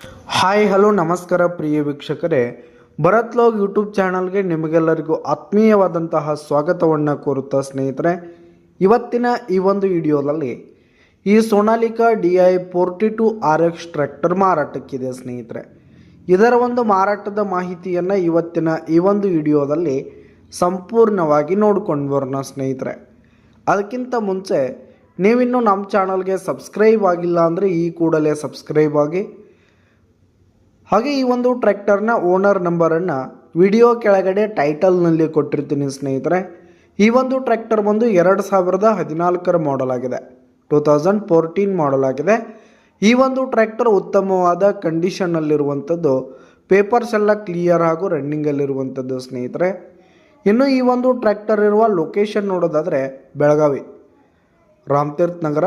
Hi, hello, ನಮಸ್ಕಾರ ಪ್ರಿಯ ವೀಕ್ಷಕರೇ. ಭರತ್ ಲೋಗ್ YouTube ಚಾನಲ್ಗೆ ನಿಮಗೆಲ್ಲರಿಗೂ ಆತ್ಮೀಯವಾದಂತಹ ಸ್ವಾಗತವನ್ನು ಕೋರುತ್ತಾ ಸ್ನೇಹಿತರೆ. ಇವತ್ತಿನ ಈ ಒಂದು ವಿಡಿಯೋದಲ್ಲಿ ಈ Sonalika D I forty two R X tractor ಮಾರಾಟಕ್ಕಿದೆ ಸ್ನೇಹಿತರೆ. ಇದರ ಒಂದು ಮಾರಾಟದ ಮಾಹಿತಿಯನ್ನು ಇವತ್ತಿನ ಈ ಒಂದು ವಿಡಿಯೋದಲ್ಲಿ ಸಂಪೂರ್ಣವಾಗಿ ನೋಡ್ಕೊಂಡು ಬರೋಣ ಸ್ನೇಹಿತರೆ. ಅದಕ್ಕಿಂತ ಮುಂಚೆ ನೀವಿನ್ನೂ ನಮ್ಮ ಚಾನಲ್ಗೆ ಸಬ್ಸ್ಕ್ರೈಬ್ ಆಗಿಲ್ಲ ಅಂದರೆ ಈ ಕೂಡಲೇ ಸಬ್ಸ್ಕ್ರೈಬ್ ಆಗಿ ಹಾಗೆ ಈ ಒಂದು ಟ್ರ್ಯಾಕ್ಟರ್ನ ಓನರ್ ನಂಬರನ್ನು ವಿಡಿಯೋ ಕೆಳಗಡೆ ಟೈಟಲ್ನಲ್ಲಿ ಕೊಟ್ಟಿರ್ತೀನಿ ಸ್ನೇಹಿತರೆ. ಈ ಒಂದು ಟ್ರ್ಯಾಕ್ಟರ್ ಬಂದು ಎರಡು ಸಾವಿರದ ಹದಿನಾಲ್ಕರ ಮಾಡಲ್ ಆಗಿದೆ. ಟೂ ತೌಸಂಡ್ ಫೋರ್ಟೀನ್ ಮಾಡಲ್ ಆಗಿದೆ. ಈ ಒಂದು ಟ್ರ್ಯಾಕ್ಟರ್ ಉತ್ತಮವಾದ ಕಂಡೀಷನ್ನಲ್ಲಿರುವಂಥದ್ದು ಪೇಪರ್ಸ್ ಎಲ್ಲ ಕ್ಲಿಯರ್ ಹಾಗೂ ರನ್ನಿಂಗಲ್ಲಿರುವಂಥದ್ದು ಸ್ನೇಹಿತರೆ. ಇನ್ನು ಈ ಒಂದು ಟ್ರ್ಯಾಕ್ಟರ್ ಇರುವ ಲೊಕೇಶನ್ ನೋಡೋದಾದರೆ ಬೆಳಗಾವಿ. ರಾಮತೀರ್ಥ ನಗರ.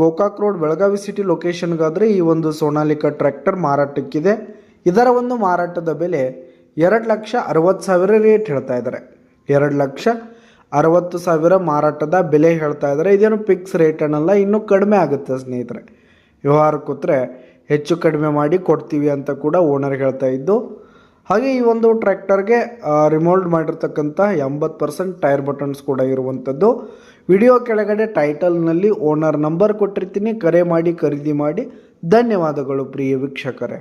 ಗೋಕಾಕ್ ರೋಡ್ ಬೆಳಗಾವಿ ಸಿಟಿ ಲೊಕೇಶನ್ಗಾದರೆ ಈ ಒಂದು ಸೋನಾಲಿಕಾ ಟ್ರ್ಯಾಕ್ಟರ್ ಮಾರಾಟಕ್ಕಿದೆ. ಇದರ ಒಂದು ಮಾರಾಟದ ಬೆಲೆ ಎರಡು ಲಕ್ಷ ಅರವತ್ತು ಸಾವಿರ ರೇಟ್ ಹೇಳ್ತಾ ಇದ್ದಾರೆ. ಎರಡು ಲಕ್ಷ ಅರವತ್ತು ಸಾವಿರ ಮಾರಾಟದ ಬೆಲೆ ಹೇಳ್ತಾ ಇದ್ದಾರೆ. ಇದೇನು ಫಿಕ್ಸ್ ರೇಟ್ ಅನ್ನಲ್ಲ, ಇನ್ನೂ ಕಡಿಮೆ ಆಗುತ್ತೆ ಸ್ನೇಹಿತರೆ. ವ್ಯವಹಾರ ಕೂತ್ರೆ ಹೆಚ್ಚು ಕಡಿಮೆ ಮಾಡಿ ಕೊಡ್ತೀವಿ ಅಂತ ಕೂಡ ಓನರ್ ಹೇಳ್ತಾ ಇದ್ದು ಹಾಗೆ ಈ ಒಂದು ಟ್ರ್ಯಾಕ್ಟರ್ಗೆ ರಿಮೋಲ್ಡ್ ಮಾಡಿರ್ತಕ್ಕಂಥ ಎಂಬತ್ತು ಪರ್ಸೆಂಟ್ ಟೈರ್ ಬಟನ್ಸ್ ಕೂಡ ಇರುವಂಥದ್ದು. ವಿಡಿಯೋ ಕೆಳಗಡೆ ಟೈಟಲ್ನಲ್ಲಿ ಓನರ್ ನಂಬರ್ ಕೊಟ್ಟಿರ್ತೀನಿ. ಕರೆ ಮಾಡಿ, ಖರೀದಿ ಮಾಡಿ. ಧನ್ಯವಾದಗಳು ಪ್ರಿಯ ವೀಕ್ಷಕರೇ.